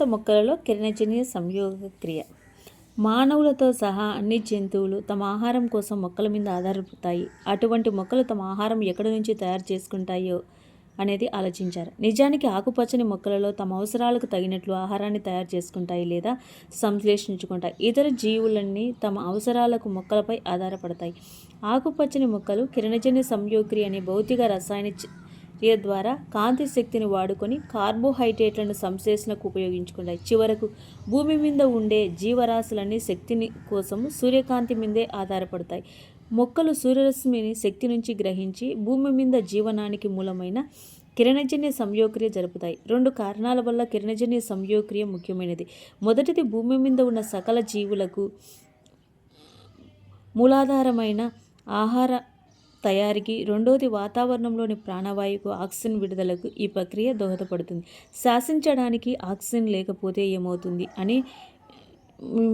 కొత్త మొక్కలలో కిరణజన్య సంయోగ క్రియ. మానవులతో సహా అన్ని జంతువులు తమ ఆహారం కోసం మొక్కల మీద ఆధారపడతాయి. అటువంటి మొక్కలు తమ ఆహారం ఎక్కడి నుంచి తయారు చేసుకుంటాయో అనేది ఆలోచించారు. నిజానికి ఆకుపచ్చని మొక్కలలో తమ అవసరాలకు తగినట్లు ఆహారాన్ని తయారు చేసుకుంటాయి లేదా సంశ్లేషించుకుంటాయి. ఇతర జీవులన్నీ తమ అవసరాలకు మొక్కలపై ఆధారపడతాయి. ఆకుపచ్చని మొక్కలు కిరణజన్య సంయోక్రియ అనే భౌతిక రసాయన ప్రక్రియ ద్వారా కాంతి శక్తిని వాడుకొని కార్బోహైడ్రేట్లను సంశ్లేషణకు ఉపయోగించుకుంటాయి. చివరకు భూమి మీద ఉండే జీవరాశులన్నీ శక్తిని కోసం సూర్యకాంతి మీదే ఆధారపడతాయి. మొక్కలు సూర్యరశ్మిని శక్తి నుంచి గ్రహించి భూమి మీద జీవనానికి మూలమైన కిరణజన్య సంయోక్రియ జరుపుతాయి. రెండు కారణాల వల్ల కిరణజన్య సంయోక్రియ ముఖ్యమైనది. మొదటిది భూమి మీద ఉన్న సకల జీవులకు మూలాధారమైన ఆహార తయారీకి రెండోది వాతావరణంలోని ప్రాణవాయువుకు ఆక్సిజన్ విడుదలకు ఈ ప్రక్రియ దోహదపడుతుంది. శాసించడానికి ఆక్సిజన్ లేకపోతే ఏమవుతుంది అని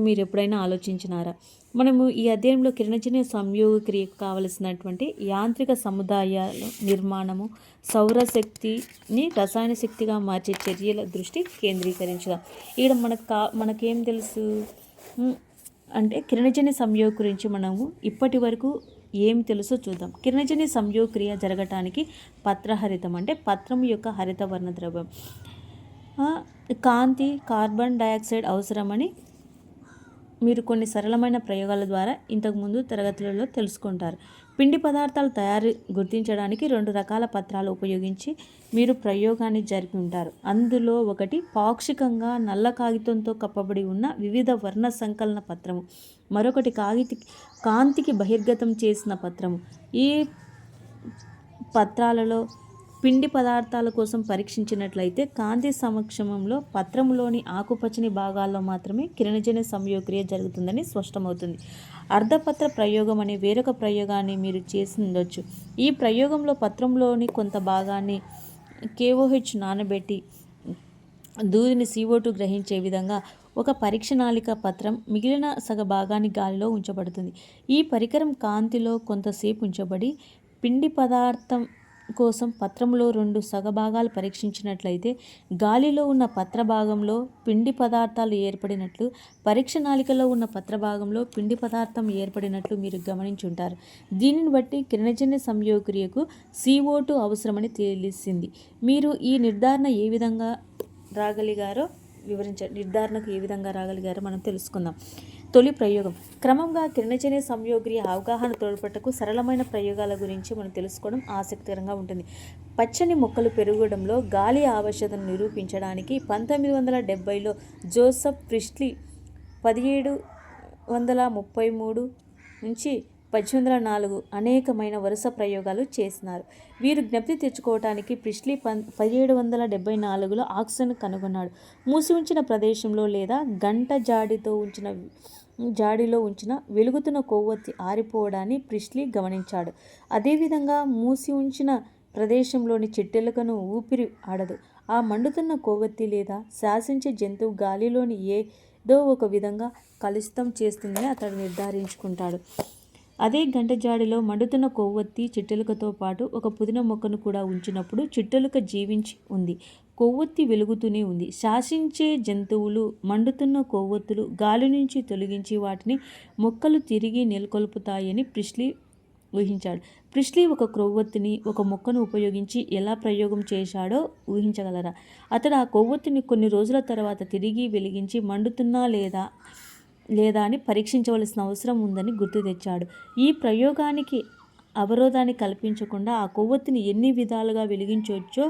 మీరు ఎప్పుడైనా ఆలోచించినారా? మనము ఈ అధ్యాయంలో కిరణజన్య సంయోగ క్రియకు కావలసినటువంటి యాంత్రిక సముదాయాల నిర్మాణము సౌరశక్తిని రసాయన శక్తిగా మార్చే చర్యల దృష్టి కేంద్రీకరించుదాం. ఇక్కడ మనకు కా మనకేం తెలుసు? అంటే కిరణజన్య సంయోగ గురించి మనము ఇప్పటి వరకు ఏమి తెలుసో చూద్దాం. కిరణజని సంయోగక్రియ జరగటానికి పత్రహరితం అంటే పత్రం యొక్క హరిత వర్ణ ద్రవ్యం. కాంతి కార్బన్ డయాక్సైడ్ అవసరమని మీరు కొన్ని సరళమైన ప్రయోగాల ద్వారా ఇంతకుముందు తరగతులలో తెలుసుకుంటారు. పిండి పదార్థాలు తయారు గుర్తించడానికి రెండు రకాల పత్రాలు ఉపయోగించి మీరు ప్రయోగాన్ని జరిపి ఉంటారు. అందులో ఒకటి పాక్షికంగా నల్ల కాగితంతో కప్పబడి ఉన్న వివిధ వర్ణ సంకలన పత్రము. మరొకటి కాగితి కాంతికి బహిర్గతం చేసిన పత్రము. ఈ పత్రాలలో పిండి పదార్థాల కోసం పరీక్షించినట్లయితే కాంతి సమక్షమంలో పత్రంలోని ఆకుపచ్చని భాగాల్లో మాత్రమే కిరణజన్య సంయోక్రియ జరుగుతుందని స్పష్టమవుతుంది. అర్ధపత్ర ప్రయోగం అనే వేరొక ప్రయోగాన్ని మీరు చేసి ఉండొచ్చు. ఈ ప్రయోగంలో పత్రంలోని కొంత భాగాన్ని కేఓహెచ్ నానబెట్టి దూదిని CO2 గ్రహించే విధంగా ఒక పరీక్ష నాళిక పత్రం మిగిలిన సగ భాగాన్ని గాలిలో ఉంచబడుతుంది. ఈ పరికరం కాంతిలో కొంతసేపు ఉంచబడి పిండి పదార్థం కోసం పత్రంలో రెండు సగభాగాలు పరీక్షించినట్లయితే గాలిలో ఉన్న పత్ర భాగంలో పిండి పదార్థాలు ఏర్పడినట్లు పరీక్ష నాళికలో ఉన్న పత్ర భాగంలో పిండి పదార్థం ఏర్పడినట్లు మీరు గమనించుంటారు. దీనిని బట్టి కిరణజన్య సంయోక్రియకు CO2 అవసరమని తెలిసింది. మీరు ఈ నిర్ధారణ ఏ విధంగా రాగలిగారో వివరించ నిర్ధారణకు ఏ విధంగా రాగలిగారో మనం తెలుసుకుందాం. తొలి ప్రయోగం. క్రమంగా కిరణజన్య సంయోగ్రి అవగాహన తోడ్పటకు సరళమైన ప్రయోగాల గురించి మనం తెలుసుకోవడం ఆసక్తికరంగా ఉంటుంది. పచ్చని మొక్కలు పెరగడంలో గాలి ఆవశ్యకతను నిరూపించడానికి పంతొమ్మిది వందల డెబ్బైలో జోసఫ్ ప్రిస్ట్లీ పదిహేడు వందల ముప్పై మూడు నుంచి పద్దెనిమిది వందల నాలుగు అనేకమైన వరుస ప్రయోగాలు చేసినారు. వీరు జ్ఞప్తి తెచ్చుకోవటానికి ప్రిస్లీ పన్ పదిహేడు వందల డెబ్బై నాలుగులో ఆక్సిజన్ కనుగొన్నాడు. మూసి ఉంచిన ప్రదేశంలో లేదా గంట జాడితో ఉంచిన జాడిలో ఉంచిన వెలుగుతున్న కొవ్వొత్తి ఆరిపోవడాన్ని ప్రిస్లీ గమనించాడు. అదేవిధంగా మూసి ఉంచిన ప్రదేశంలోని చెట్టెలుకను ఊపిరి ఆడదు. ఆ మండుతున్న కొవ్వొత్తి లేదా శాసించే జంతువు గాలిలోని ఏదో ఒక విధంగా కలుషితం చేస్తుందని అతడు నిర్ధారించుకుంటాడు. అదే గంట జాడిలో మండుతున్న కొవ్వొత్తి చిట్టెలుకతో పాటు ఒక పుదీన మొక్కను కూడా ఉంచినప్పుడు చిట్టెలుక జీవించి ఉంది. కొవ్వొత్తి వెలుగుతూనే ఉంది. శాసించే జంతువులు మండుతున్న కొవ్వొత్తులు గాలి నుంచి తొలగించి వాటిని మొక్కలు తిరిగి నెలకొల్పుతాయని ప్రిస్లీ ఊహించాడు. ప్రిస్లీ ఒక కొవ్వొత్తిని ఒక మొక్కను ఉపయోగించి ఎలా ప్రయోగం చేశాడో ఊహించగలరా? అతడు ఆ కొవ్వొత్తిని కొన్ని రోజుల తర్వాత తిరిగి వెలిగించి మండుతున్నా లేదా? లేదా అని పరీక్షించవలసిన అవసరం ఉందని గుర్తు తెచ్చాడు. ఈ ప్రయోగానికి అవరోధాన్ని కల్పించకుండా ఆ కొవ్వొత్తిని ఎన్ని విధాలుగా వెలిగించవచ్చో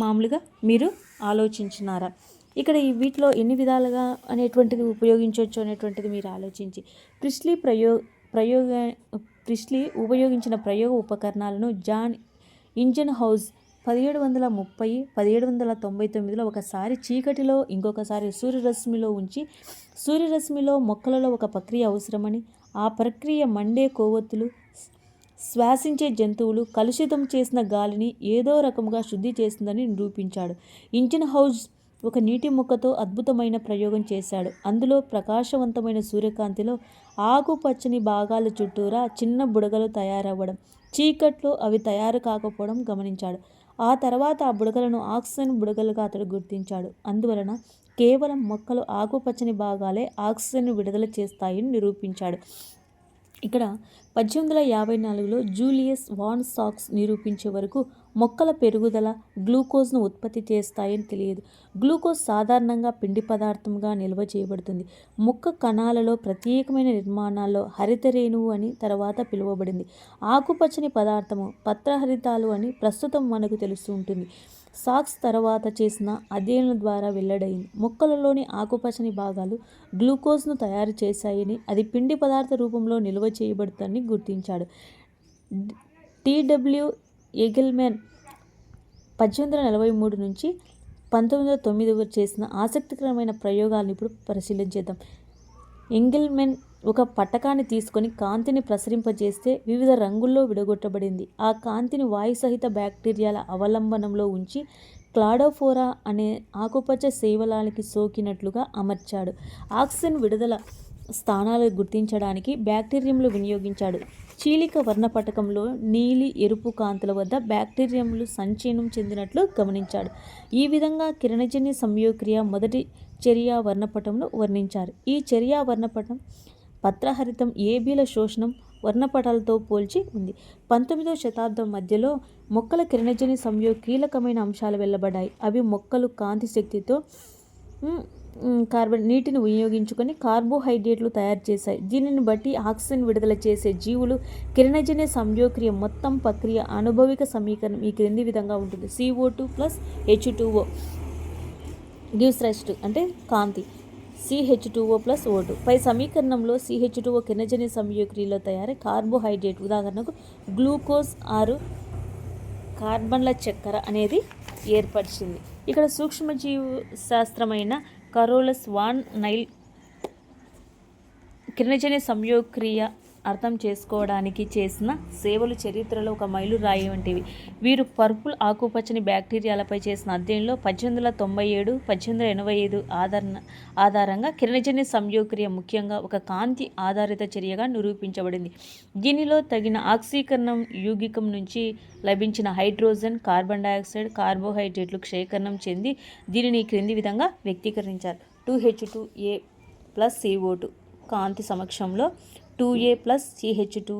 మామూలుగా మీరు ఆలోచించినారా? ఇక్కడ ఈ వీటిలో ఎన్ని విధాలుగా అనేటువంటిది ఉపయోగించవచ్చు అనేటువంటిది మీరు ఆలోచించి. ప్రిస్లీ ప్రయో ప్రయోగ ప్రిస్లీ ఉపయోగించిన ప్రయోగ ఉపకరణాలను జాన్ ఇంజన్ హౌస్ పదిహేడు వందల ముప్పై పదిహేడు వందల తొంభై తొమ్మిదిలో ఒకసారి చీకటిలో ఇంకొకసారి సూర్యరశ్మిలో ఉంచి సూర్యరశ్మిలో మొక్కలలో ఒక ప్రక్రియ అవసరమని ఆ ప్రక్రియ మండే కొవ్వొత్తులు శ్వాసించే జంతువులు కలుషితం చేసిన గాలిని ఏదో రకముగా శుద్ధి చేస్తుందని నిరూపించాడు. ఇంజిన్ హౌజ్ ఒక నీటి ముక్కతో అద్భుతమైన ప్రయోగం చేశాడు. అందులో ప్రకాశవంతమైన సూర్యకాంతిలో ఆకుపచ్చని భాగాల చుట్టూరా చిన్న బుడగలు తయారవ్వడం చీకట్లో అవి తయారు కాకపోవడం గమనించాడు. ఆ తర్వాత ఆ బుడగలను ఆక్సిజన్ బుడగలుగా అతడు గుర్తించాడు. అందువలన కేవలం మొక్కలు ఆకుపచ్చని భాగాలే ఆక్సిజన్ విడుదల చేస్తాయని నిరూపించాడు. ఇక్కడ పద్దెనిమిది వందల యాభై నాలుగులో జూలియస్ వాన్ సాక్స్ నిరూపించే వరకు మొక్కల పెరుగుదల గ్లూకోజ్ను ఉత్పత్తి చేస్తాయని తెలియదు. గ్లూకోజ్ సాధారణంగా పిండి పదార్థంగా నిల్వ చేయబడుతుంది. మొక్క కణాలలో ప్రత్యేకమైన నిర్మాణాల్లో హరిత రేణువు అని తర్వాత పిలువబడింది. ఆకుపచ్చని పదార్థము పత్రహరితాలు అని ప్రస్తుతం మనకు తెలుస్తూ ఉంటుంది. సాక్స్ తర్వాత చేసిన అధ్యయనం ద్వారా వెల్లడైంది. మొక్కలలోని ఆకుపచ్చని భాగాలు గ్లూకోజ్ను తయారు చేశాయని అది పిండి పదార్థ రూపంలో నిల్వ చేయబడుతుందని గుర్తించాడు. టీడబ్ల్యూ ఎగిల్మెన్ పద్దెనిమిది వందల నలభై మూడు నుంచి పంతొమ్మిది వందల తొమ్మిది వరకు చేసిన ఆసక్తికరమైన ప్రయోగాలను ఇప్పుడు పరిశీలించేద్దాం. ఎంగిల్మెన్ ఒక పట్టకాన్ని తీసుకొని కాంతిని ప్రసరింపజేస్తే వివిధ రంగుల్లో విడగొట్టబడింది. ఆ కాంతిని వాయు సహిత బ్యాక్టీరియాల అవలంబనంలో ఉంచి క్లాడోఫోరా అనే ఆకుపచ్చ శైవలానికి సోకినట్లుగా అమర్చాడు. ఆక్సిజన్ విడుదల స్థానాలు గుర్తించడానికి బ్యాక్టీరియంలు వినియోగించాడు. చీలిక వర్ణపటకంలో నీలి ఎరుపు కాంతుల వద్ద బ్యాక్టీరియంలు సంచయనం చెందినట్లు గమనించాడు. ఈ విధంగా కిరణజన్య సంయోక్రియ మొదటి చర్యా వర్ణపటంలో వర్ణించారు. ఈ చర్యా వర్ణపటం పత్రహరితం ఏబీల శోషణం వర్ణపటాలతో పోల్చి ఉంది. పంతొమ్మిదవ శతాబ్దం మధ్యలో మొక్కల కిరణజన్య సంయోగ కీలకమైన అంశాలు వెళ్ళబడ్డాయి అవి మొక్కలు కాంతి శక్తితో కార్బన్ నీటిని వినియోగించుకొని కార్బోహైడ్రేట్లు తయారు చేశాయి. దీనిని బట్టి ఆక్సిజన్ విడుదల చేసే జీవులు కిరణజన్య సంయోక్రియ మొత్తం ప్రక్రియ అనుభవిక సమీకరణం ఈ క్రింది విధంగా ఉంటుంది. CO two plus H two O gives rest అంటే కాంతి. సిహెచ్ టూఓ ప్లస్ ఓటు పై సమీకరణంలో సిహెచ్ టూఓ కిరణజన్య సంయోక్రియలో తయారై కార్బోహైడ్రేట్. ఉదాహరణకు గ్లూకోజ్ ఆరు కార్బన్ల చక్కెర అనేది ఏర్పరిచింది. ఇక్కడ సూక్ష్మజీవ శాస్త్రమైన కరోలస్ వాన్ నైల్ కిరణజన్య సంయోక్రియ అర్థం చేసుకోవడానికి చేసిన సేవలు చరిత్రలో ఒక మైలురాయి వంటివి. వీరు పర్పుల్ ఆకుపచ్చని బ్యాక్టీరియాలపై చేసిన అధ్యయనంలో పద్దెనిమిది వందల తొంభై ఏడు పద్దెనిమిది వందల ఎనభై ఐదు ఆధారణ ఆధారంగా కిరణజన్య సంయోక్రియ ముఖ్యంగా ఒక కాంతి ఆధారిత చర్యగా నిరూపించబడింది. దీనిలో తగిన ఆక్సీకరణం యూగికం నుంచి లభించిన హైడ్రోజన్ కార్బన్ డయాక్సైడ్ కార్బోహైడ్రేట్లు క్షయకరణం చెంది దీనిని క్రింది విధంగా వ్యక్తీకరించారు. Two H two A plus CO two కాంతి సమక్షంలో two A plus CH two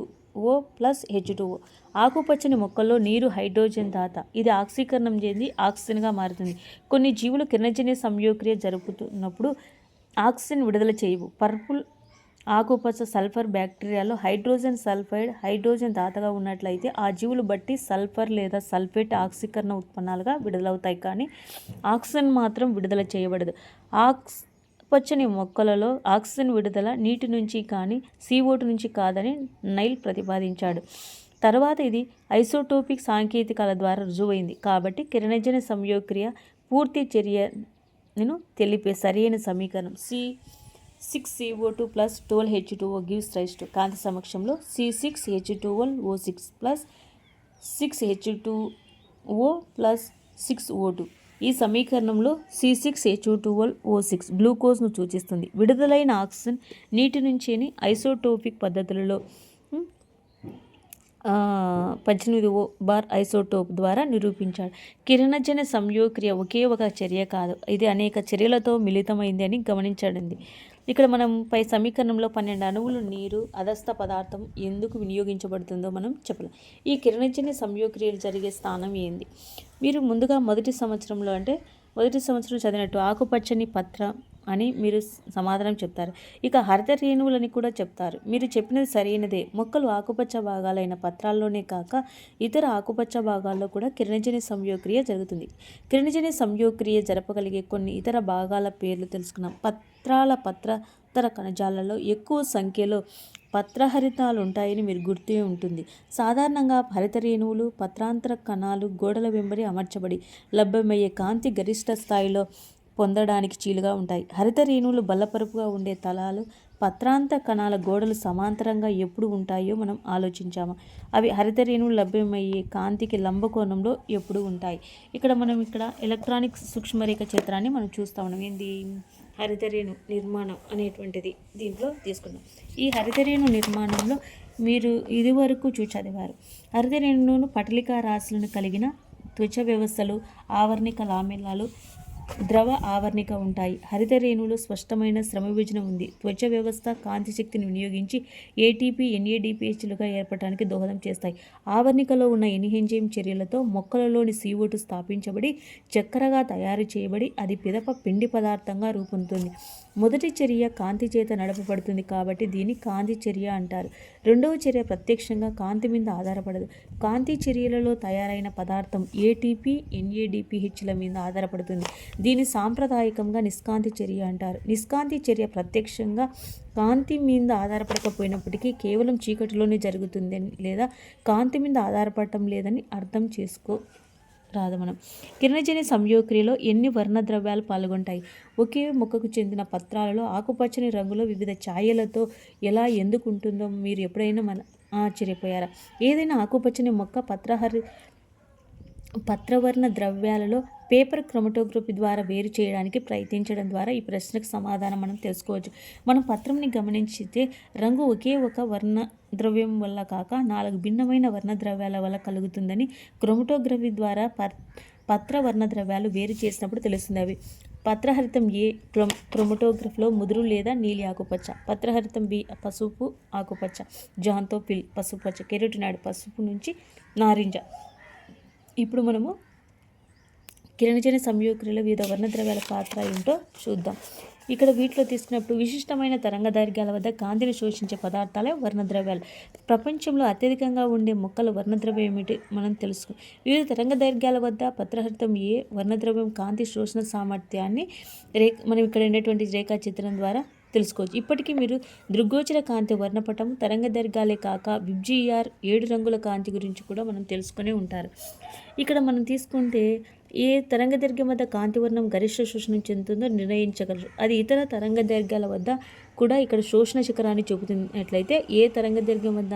O plus H two O. ఆకుపచ్చని మొక్కల్లో నీరు హైడ్రోజన్ దాత. ఇది ఆక్సీకరణం చెంది ఆక్సిజన్గా మారుతుంది. కొన్ని జీవులు కిరణజన్య సంయోక్రియ జరుపుతున్నప్పుడు ఆక్సిజన్ విడుదల చేయవు. పర్పుల్ ఆకుపచ్చ సల్ఫర్ బ్యాక్టీరియాలో హైడ్రోజన్ సల్ఫైడ్ హైడ్రోజన్ దాతగా ఉన్నట్లయితే ఆ జీవులు బట్టి సల్ఫర్ లేదా సల్ఫేట్ ఆక్సీకరణ ఉత్పన్నాలుగా విడుదలవుతాయి కానీ ఆక్సిజన్ మాత్రం విడుదల చేయబడదు. ఆక్స్ పచ్చని మొక్కలలో ఆక్సిజన్ విడుదల నీటి నుంచి కానీ సీఓటు నుంచి కాదని నైల్ ప్రతిపాదించాడు. తర్వాత ఇది ఐసోటోపిక్ సాంకేతికాల ద్వారా రుజువైంది. కాబట్టి కిరణజన సంయోక్రియ పూర్తి చర్యను తెలిపే సరైన సమీకరణం C six CO two plus twelve H two O gives rise to కాంతి సమక్షంలో C six H two O six plus six H two O plus six O two. ఈ సమీకరణంలో C six H twelve O six గ్లూకోజ్ను సూచిస్తుంది. విడుదలైన oxygen నీటి నుంచేని isotopic పద్ధతులలో పద్దెనిమిది ఓ bar isotope ద్వారా నిరూపించాడు. కిరణజన సంయోక్రియ ఒకే ఒక చర్య కాదు. ఇది అనేక చర్యలతో మిళితమైంది అని గమనించడింది ఇక్కడ మనం పై సమీకరణంలో పన్నెండు అణువులు నీరు అదస్థ పదార్థం ఎందుకు వినియోగించబడుతుందో మనం చెప్పలేం. ఈ కిరణజన్య సంయోక్రియలు జరిగే స్థానం ఏంది? మీరు ముందుగా మొదటి సంవత్సరంలో అంటే మొదటి సంవత్సరం చదివినట్టు ఆకుపచ్చని పత్ర అని మీరు సమాధానం చెప్తారు. ఇక హరిత రేణువులని కూడా చెప్తారు. మీరు చెప్పినది సరైనదే. మొక్కలు ఆకుపచ్చ భాగాలైన పత్రాల్లోనే కాక ఇతర ఆకుపచ్చ భాగాల్లో కూడా కిరణజన్య సంయోక్రియ జరుగుతుంది. కిరణజన్య సంయోక్రియ జరపగలిగే కొన్ని ఇతర భాగాల పేర్లు తెలుసుకున్నాం పత్రాల పత్రతర కణజాలలో ఎక్కువ సంఖ్యలో పత్రహరితాలు ఉంటాయని మీరు గుర్తే ఉంటుంది. సాధారణంగా హరిత రేణువులు పత్రాంతర కణాలు గోడల వెంబడి అమర్చబడి లభ్యమయ్యే కాంతి గరిష్ట స్థాయిలో పొందడానికి చీలుగా ఉంటాయి. హరిత రేణువులు బల్లపరుపుగా ఉండే తలాలు పత్రాంత కణాల గోడలు సమాంతరంగా ఎప్పుడు ఉంటాయో మనం ఆలోచించాము. అవి హరిత రేణువులు లభ్యమయ్యే కాంతికి లంబకోణంలో ఎప్పుడు ఉంటాయి. ఇక్కడ మనం ఇక్కడ ఎలక్ట్రానిక్ సూక్ష్మరేఖ చిత్రాన్ని మనం చూస్తా ఉన్నాం. ఏంది? హరితరేణు నిర్మాణం అనేటువంటిది దీంట్లో తీసుకున్నాం. ఈ హరితరేణు నిర్మాణంలో మీరు ఇదివరకు చూచదివారు హరితరేణును పటలికా రాశులను కలిగిన త్వచ వ్యవస్థలు ఆవర్ణిక లామిలాలు ద్రవ ఆవరణిక ఉంటాయి. హరిత రేణువులో స్పష్టమైన శ్రమ విభజన ఉంది. త్వచ వ్యవస్థ కాంతి శక్తిని వినియోగించి ఏటీపీ ఎన్ఏడిపిహెచ్లుగా ఏర్పడటానికి దోహదం చేస్తాయి. ఆవరణికలో ఉన్న ఎన్హెంజైమ్ చర్యలతో మొక్కలలోని సీఓటు స్థాపించబడి చక్కెరగా తయారు చేయబడి అది పిదప పిండి పదార్థంగా రూపొందుతుంది. మొదటి చర్య కాంతి చేత నడపబడుతుంది కాబట్టి దీన్ని కాంతి చర్య అంటారు. రెండవ చర్య ప్రత్యక్షంగా కాంతి మీద ఆధారపడదు. కాంతి చర్యలలో తయారైన పదార్థం ఏటీపీ ఎన్ఏడిపిహెచ్ల మీద ఆధారపడుతుంది. దీన్ని సాంప్రదాయకంగా నిష్కాంతి చర్య అంటారు. నిష్కాంతి చర్య ప్రత్యక్షంగా కాంతి మీద ఆధారపడకపోయినప్పటికీ కేవలం చీకటిలోనే జరుగుతుందని లేదా కాంతి మీద ఆధారపడటం లేదని అర్థం చేసుకో రాదు మనం. కిరణజన్య సంయోక్రియలో ఎన్ని వర్ణద్రవ్యాలు పాల్గొంటాయి? ఒకే మొక్కకు చెందిన పత్రాలలో ఆకుపచ్చని రంగులో వివిధ ఛాయలతో ఎలా ఎందుకు ఉంటుందో మీరు ఎప్పుడైనా మన ఆశ్చర్యపోయారా? ఏదైనా ఆకుపచ్చని మొక్క పత్రహరి పత్రవర్ణ ద్రవ్యాలలో పేపర్ క్రోమటోగ్రఫీ ద్వారా వేరు చేయడానికి ప్రయత్నించడం ద్వారా ఈ ప్రశ్నకు సమాధానం మనం తెలుసుకోవచ్చు. మనం పత్రంని గమనించితే రంగు ఒకే ఒక వర్ణ ద్రవ్యం వల్ల కాక నాలుగు భిన్నమైన వర్ణ ద్రవ్యాల వల్ల కలుగుతుందని క్రోమటోగ్రఫీ ద్వారా పత్ర వర్ణ ద్రవ్యాలు వేరు చేసినప్పుడు తెలుస్తుంది అవి. పత్రహరితం ఏ క్రొమ్ క్రొమటోగ్రఫ్లో ముదురు లేదా నీలి ఆకుపచ్చ? పత్రహరితం బి పసుపు ఆకుపచ్చ జాంతో పిల్ పసుపచ్చ కెరోటినాడు పసుపు నుంచి నారింజ. ఇప్పుడు మనము కిరణజన సంయోక్రియలో వివిధ వర్ణద్రవ్యాల పాత్ర ఏంటో చూద్దాం. ఇక్కడ వీటిలో తీసుకున్నప్పుడు విశిష్టమైన తరంగదైర్ఘ్యాల వద్ద కాంతిని శోషించే పదార్థాలే వర్ణద్రవ్యాలు. ప్రపంచంలో అత్యధికంగా ఉండే మొక్కల వర్ణద్రవ్యం ఏమిటి మనం తెలుసుకో వివిధ తరంగదైర్ఘ్యాల వద్ద పత్రహరితం ఏ వర్ణద్రవ్యం కాంతి శోషణ సామర్థ్యాన్ని రే మనం ఇక్కడ ఉండేటువంటి రేఖాచిత్రం ద్వారా తెలుసుకోవచ్చు. ఇప్పటికీ మీరు దృగ్గోచర కాంతి వర్ణపటం తరంగ దైర్ఘ్యాలే కాక విబ్జిఆర్ ఏడు రంగుల కాంతి గురించి కూడా మనం తెలుసుకునే ఉంటారు. ఇక్కడ మనం తీసుకుంటే ఏ తరంగ దైర్ఘ్యం వద్ద కాంతివర్ణం గరిష్ట శోషణం చెందుతుందో నిర్ణయించగలరు. అది ఇతర తరంగదైర్ఘ్యాల వద్ద కూడా ఇక్కడ శోషణ శిఖరాన్ని చూపుతున్నట్లయితే ఏ తరంగ వద్ద?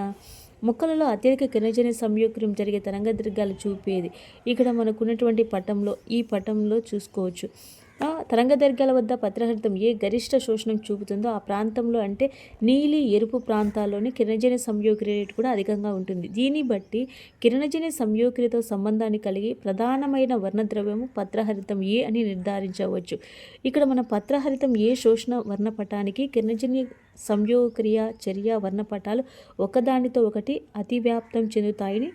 మొక్కలలో అత్యధిక కిరణజన్య సంయోగం జరిగే తరంగదీర్ఘాలు చూపేది. ఇక్కడ మనకున్నటువంటి పటంలో ఈ పటంలో చూసుకోవచ్చు. తరంగ వద్ద పత్రహరితం ఏ గరిష్ట శోషణం చూపుతుందో ఆ ప్రాంతంలో అంటే నీలి ఎరుపు ప్రాంతాల్లోని కిరణజన్య సంయోక్రియ రేటు కూడా అధికంగా ఉంటుంది. దీన్ని బట్టి కిరణజన్య సంయోక్రియతో సంబంధాన్ని కలిగి ప్రధానమైన వర్ణద్రవ్యము పత్రహరితం ఏ అని నిర్ధారించవచ్చు. ఇక్కడ మన పత్రహరితం ఏ శోషణ వర్ణపటానికి కిరణజన్య సంయోగక్రియ చర్య వర్ణపటాలు ఒకదానితో ఒకటి అతివ్యాప్తం చెందుతాయని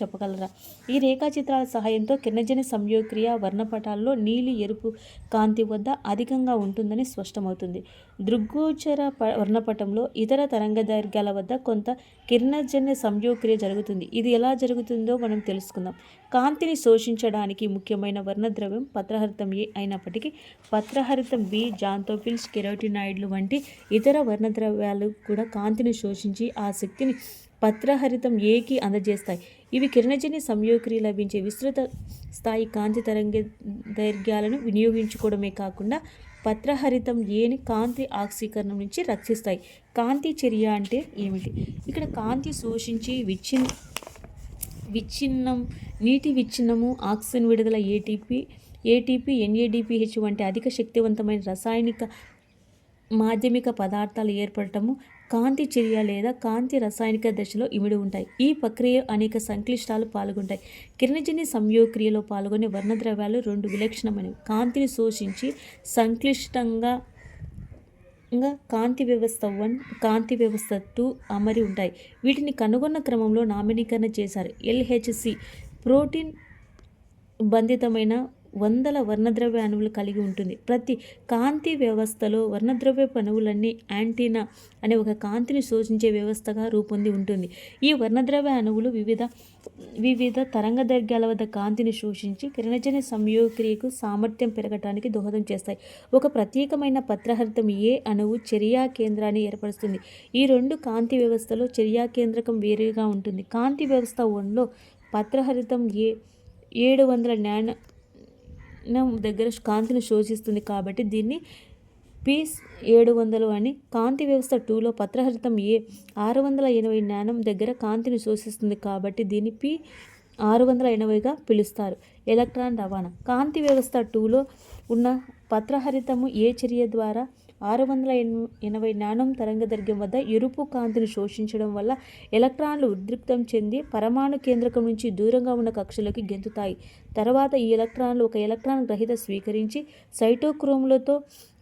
చెప్పగలరా? ఈ రేఖాచిత్రాల సహాయంతో కిరణజన్య సంయోక్రియ వర్ణపటాల్లో నీలి ఎరుపు కాంతి వద్ద అధికంగా ఉంటుందని స్పష్టమవుతుంది. దృగ్గోచర వర్ణపటంలో ఇతర తరంగదైర్ఘ్యాల వద్ద కొంత కిరణజన్య సంయోక్రియ జరుగుతుంది. ఇది ఎలా జరుగుతుందో మనం తెలుసుకుందాం. కాంతిని శోషించడానికి ముఖ్యమైన వర్ణద్రవ్యం పత్రహరితం ఏ అయినప్పటికీ పత్రహరితం బి జాంతోఫిల్స్ కెరోటినాయిడ్లు వంటి ఇతర వర్ణద్రవ్యాలు కూడా కాంతిని శోషించి ఆ శక్తిని పత్రహరితం ఏకి అందజేస్తాయి. ఇవి కిరణజన్య సంయోక్రియ లభించే విస్తృత స్థాయి కాంతి తరంగ దైర్ఘ్యాలను వినియోగించుకోవడమే కాకుండా పత్రహరితం ఏని కాంతి ఆక్సీకరణం నుంచి రక్షిస్తాయి. కాంతి చర్య అంటే ఏమిటి? ఇక్కడ కాంతి శోషించి విచ్ఛిన్ విచ్ఛిన్నం నీటి విచ్ఛిన్నము ఆక్సిజన్ విడుదల ఏటీపీ ఏటీపీ ఎన్ఏడిపిహెచ్ వంటి అధిక శక్తివంతమైన రసాయనిక మాధ్యమిక పదార్థాలు ఏర్పడటము కాంతి చర్య లేదా కాంతి రసాయనిక దశలో ఇమిడి ఉంటాయి. ఈ ప్రక్రియ అనేక సంక్లిష్టాలు పాల్గొంటాయి. కిరణజన్య సంయోక్రియలో పాల్గొనే వర్ణద్రవ్యాలు రెండు విలక్షణమైనవి. కాంతిని శోషించి సంక్లిష్టంగా కాంతి వ్యవస్థ వన్ కాంతి వ్యవస్థ టూ అమరి ఉంటాయి. వీటిని కనుగొన్న క్రమంలో నామినీకరణ చేశారు. ఎల్హెచ్సి ప్రోటీన్ బంధితమైన వందల వర్ణద్రవ్య అణువులు కలిగి ఉంటుంది. ప్రతి కాంతి వ్యవస్థలో వర్ణద్రవ్య అణువులన్నీ యాంటీనా అనే ఒక కాంతిని శోషించే వ్యవస్థగా రూపొంది ఉంటుంది. ఈ వర్ణద్రవ్య అణువులు వివిధ వివిధ తరంగదైర్ఘ్యాల వద్ద కాంతిని శోషించి కిరణజన్య సంయోగక్రియకు సామర్థ్యం పెరగటానికి దోహదం చేస్తాయి. ఒక ప్రత్యేకమైన పత్రహరితం ఏ అణువు చర్యా కేంద్రాన్ని ఏర్పరుస్తుంది? ఈ రెండు కాంతి వ్యవస్థలో చర్యా కేంద్రకం వేరుగా ఉంటుంది. కాంతి వ్యవస్థ వన్లో పత్రహరితం ఏ ఏడు వందల నానో దగ్గర కాంతిని శోషిస్తుంది కాబట్టి దీన్ని పీస్ ఏడు వందలు అని కాంతి వ్యవస్థ టూలో పత్రహరితం ఏ ఆరు వందల ఎనభై జ్ఞానం దగ్గర కాంతిని శోషిస్తుంది కాబట్టి దీన్ని పి ఆరు వందల ఎనభైగా పిలుస్తారు. ఎలక్ట్రాన్ రవాణా. కాంతి వ్యవస్థ టూలో ఉన్న పత్రహరితము ఏ చర్య ద్వారా ఆరు వందల ఎనభై నానం తరంగదైర్ఘ్యం వద్ద ఎరుపు కాంతిని శోషించడం వల్ల ఎలక్ట్రాన్లు ఉద్రిక్తం చెంది పరమాణు కేంద్రకం నుంచి దూరంగా ఉన్న కక్షలోకి గెంతుతాయి. తర్వాత ఈ ఎలక్ట్రాన్లు ఒక ఎలక్ట్రాన్ గ్రహీత స్వీకరించి సైటోక్రోమ్లతో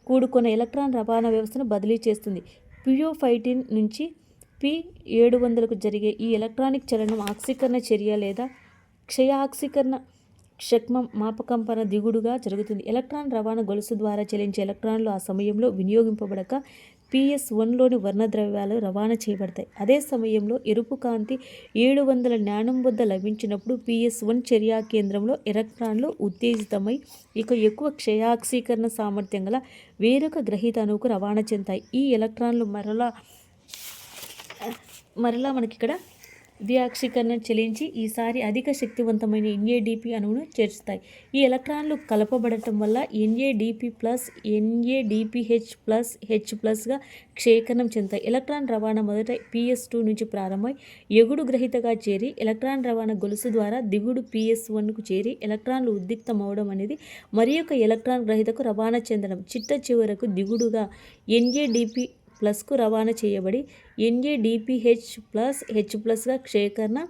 కూడుకున్న ఎలక్ట్రాన్ రవాణా వ్యవస్థను బదిలీ చేస్తుంది. పియోఫైటిన్ నుంచి పి ఏడు వందలకు జరిగే ఈ ఎలక్ట్రానిక్ చలనం ఆక్సీకరణ చర్య లేదా క్షయాక్సీకరణ క్షక్మం మాపకంపన దిగుడుగా జరుగుతుంది. ఎలక్ట్రాన్ రవాణా గొలుసు ద్వారా చెల్లించే ఎలక్ట్రాన్లు ఆ సమయంలో వినియోగింపబడక పిఎస్ వన్లోని వర్ణద్రవ్యాలు రవాణా చేయబడతాయి. అదే సమయంలో ఎరుపు కాంతి ఏడు వందల జ్ఞానం వద్ద లభించినప్పుడు పిఎస్ వన్ చర్యా కేంద్రంలో ఎలక్ట్రాన్లు ఉత్తేజితమై ఇక ఎక్కువ క్షయాక్సీకరణ సామర్థ్యం గల వేరొక గ్రహీత అణువుకు రవాణా చెందుతాయి. ఈ ఎలక్ట్రాన్లు మరలా మరలా మనకి ఇక్కడ ద్వియాక్షీకరణ చెల్లించి ఈసారి అధిక శక్తివంతమైన ఎన్ఏడిపి అణువును చేర్చుతాయి. ఈ ఎలక్ట్రాన్లు కలపబడటం వల్ల NADP plus NADPH plus H ప్లస్గా క్షేకరణం చెందుతాయి. ఎలక్ట్రాన్ రవాణా మొదట పిఎస్ టూ నుంచి ప్రారంభమై ఎగుడు గ్రహీతగా చేరి ఎలక్ట్రాన్ రవాణా గొలుసు ద్వారా దిగుడు పిఎస్ వన్కు చేరి ఎలక్ట్రాన్లు ఉద్రిక్తం అనేది మరి ఎలక్ట్రాన్ గ్రహీతకు రవాణా చెందడం. చిట్ట చివరకు దిగుడుగా ఎన్ఏడిపి ప్లస్కు రవాణా చేయబడి ఎన్ఏడిపిహెచ్ ప్లస్ హెచ్ ప్లస్గా క్షేకరణ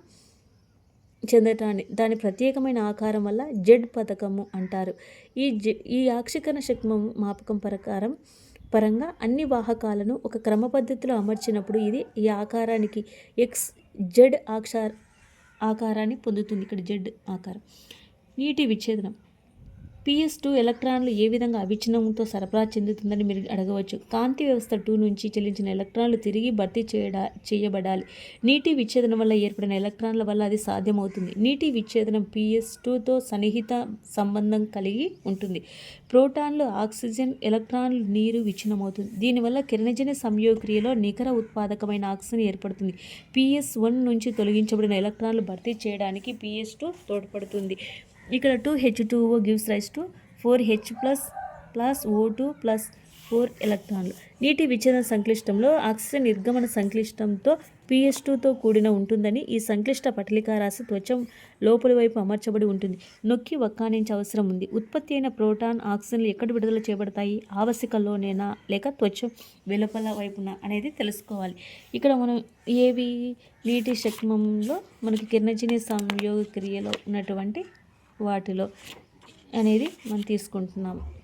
చెందటాన్ని దాని ప్రత్యేకమైన ఆకారం వల్ల జెడ్ పథకము అంటారు. ఈ జె ఈ ఆక్షికరణ శక్మం మాపకం ప్రకారం పరంగా అన్ని వాహకాలను ఒక క్రమ పద్ధతిలో అమర్చినప్పుడు ఇది ఈ ఆకారానికి ఎక్స్ జెడ్ ఆక్షార్ ఆకారాన్ని పొందుతుంది. ఇక్కడ జెడ్ ఆకారం. నీటి విచ్ఛేదనం. పిఎస్ టూ ఎలక్ట్రాన్లు ఏ విధంగా అవిచ్ఛిన్నంతో సరఫరా చెందుతుందని మీరు అడగవచ్చు. కాంతి వ్యవస్థ టూ నుంచి చెల్లించిన ఎలక్ట్రాన్లు తిరిగి భర్తీ చేయడా చేయబడాలి. నీటి విచ్ఛేదనం వల్ల ఏర్పడిన ఎలక్ట్రాన్ల వల్ల అది సాధ్యమవుతుంది. నీటి విచ్ఛేదనం పిఎస్ టూతో సన్నిహిత సంబంధం కలిగి ఉంటుంది. ప్రోటాన్లు ఆక్సిజన్ ఎలక్ట్రాన్లు నీరు విచ్ఛిన్నమవుతుంది. దీనివల్ల కిరణజన సంయోగక్రియలో నికర ఉత్పాదకమైన ఆక్సిజన్ ఏర్పడుతుంది. పిఎస్ వన్ నుంచి తొలగించబడిన ఎలక్ట్రాన్లు భర్తీ చేయడానికి పిఎస్ టూ తోడ్పడుతుంది. ఇక్కడ two H two O gives rise to four H plus plus O two plus four ఎలక్ట్రాన్లు. నీటి విచ్ఛేదన సంక్లిష్టంలో ఆక్సిజన్ నిర్గమన సంక్లిష్టంతో పిఎస్ టూతో కూడిన ఉంటుందని ఈ సంక్లిష్ట పటలికా రాశి త్వచం లోపలి వైపు అమర్చబడి ఉంటుంది. నొక్కి వక్కానించే అవసరం ఉంది. ఉత్పత్తి అయిన ప్రోటాన్ ఆక్సిజన్లు ఎక్కడ విడుదల చేయబడతాయి? ఆవశ్యకలోనేనా లేక త్వచం వెలుపల వైపున అనేది తెలుసుకోవాలి. ఇక్కడ మనం ఏవి? నీటి శక్మంలో మనకి కిరణజన్య సంయోగ క్రియలో ఉన్నటువంటి వాటిలో అనేది మనం తీసుకుంటున్నాం.